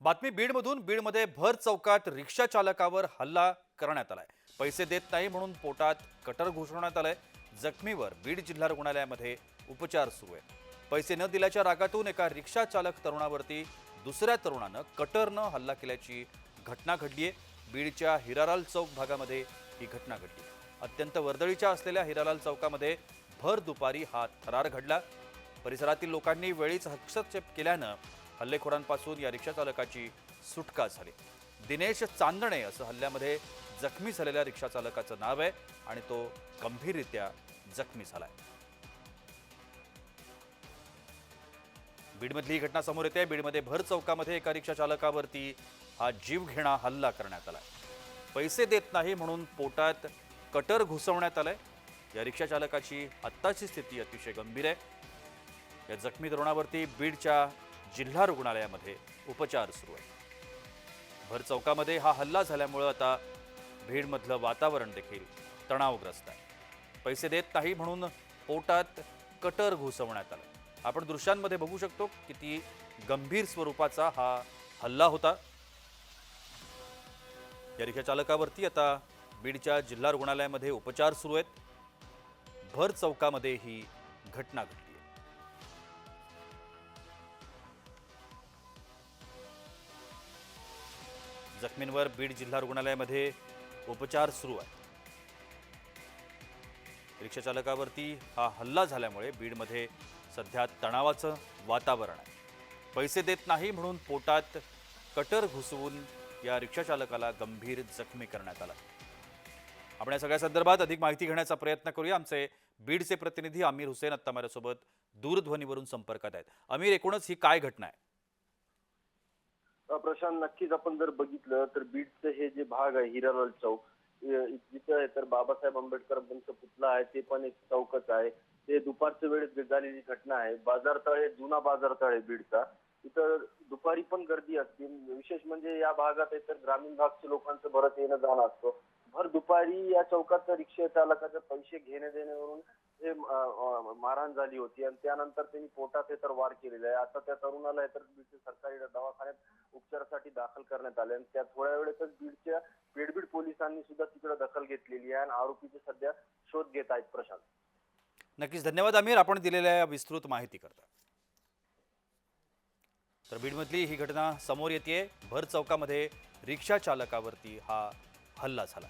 बातमी बीडमधून. बीडमध्ये भर चौकात रिक्षा चालकावर हल्ला करण्यात आलाय. पैसे देत नाही म्हणून पोटात कटर घुसवण्यात आलंय. जखमीवर बीड जिल्हा रुग्णालयामध्ये उपचार सुरू आहेत. पैसे न दिल्याच्या रागातून एका रिक्षा चालक तरुणावरती दुसऱ्या तरुणानं कटरनं हल्ला केल्याची घटना घडली आहे. बीडच्या हिरालाल चौक भागामध्ये ही घटना घडली अत्यंत वर्दळीच्या असलेल्या हिरालाल चौकामध्ये भर दुपारी हा थरार घडला. परिसरातील लोकांनी वेळीच हस्तक्षेप केल्यानं हल्लेखोरांपासून या रिक्षाचालकाची सुटका झाली. दिनेश चांदणे असं हल्ल्यामध्ये जखमी झालेल्या रिक्षाचालकाचं नाव आहे आणि तो गंभीररित्या जखमी झालाय. बीडमधली ही घटना समोर येते. बीडमध्ये भर चौकामध्ये एका रिक्षाचालकावरती हा जीवघेणा हल्ला करण्यात आलाय. पैसे देत नाही म्हणून पोटात कटर घुसवण्यात आलंय. या रिक्षाचालकाची आत्ताची स्थिती अतिशय गंभीर आहे. या जखमी तरुणावरती बीडच्या जिल्हा रुग्णालयामध्ये उपचार सुरू आहे भर चौकामध्ये हा हल्ला झाल्यामुळं आता भीडमधलं वातावरण देखील तणावग्रस्त आहे. पैसे देत नाही म्हणून पोटात कटर घुसवण्यात आलं. आपण दृश्यांमध्ये बघू शकतो किती गंभीर स्वरूपाचा हा हल्ला होता. या रिक्षा चालकावरती आता बीडच्या जिल्हा रुग्णालयामध्ये उपचार सुरू आहेत. भर चौकामध्ये ही घटना घडली जखमींवर बीड जिल्हा रुग्णालयामध्ये उपचार सुरू आहे रिक्षाचालकावरती हा हल्ला झाल्यामुळे बीडमध्ये सध्या तणावाचं वातावरण आहे. पैसे देत नाही म्हणून पोटात कटर घुसवून या रिक्षाचालकाला गंभीर जखमी करण्यात आला. आपण या सगळ्या संदर्भात अधिक माहिती घेण्याचा प्रयत्न करूया. आमचे बीडचे प्रतिनिधी आमिर हुसेन आत्ता माझ्यासोबत दूरध्वनीवरून संपर्कात आहेत. आमिर एकूणच ही काय घटना आहे? प्रशांत नक्कीच आपण जर बघितलं तर बीडचं हे जे भाग आहे हिरालाल चौक जिथं आहे तर बाबासाहेब आंबेडकरांचं पुतला आहे ते पण एक चौकच आहे. ते दुपारच्या वेळेत झालेली घटना आहे. बाजारतळ जुना बाजारतळ आहे बीडचा. तिथं दुपारी पण गर्दी असते विशेष म्हणजे या भागात आहे तर ग्रामीण भागच्या लोकांचं बरंच येणं जाणं असतं. भर दुपारी या चौकात रिक्षा चालकाचे पैसे घेणे देण्यावरून हे मारहाण झाली होती. आणि त्यानंतर त्यांनी पोटात तर वार केलेला आहे. आता त्या तरुणाला आहे तर बीडच्या सरकारी दवाखान्यात उपचारासाठी दाखल करण्यात आले. आणि त्या थोड्या वेळेतच बीडच्या पेडबीड पोलिसांनी सुद्धा तिकडे दखल घेतलेली आहे. आणि आरोपीचे सध्या शोध घेत आहेत प्रशांत. नक्कीच. धन्यवाद आमिर. आपण दिलेल्या विस्तृत माहिती करता तर बीडमधली ही घटना समोर येते भर चौकामध्ये रिक्षा चालकावरती हा हल्ला झाला.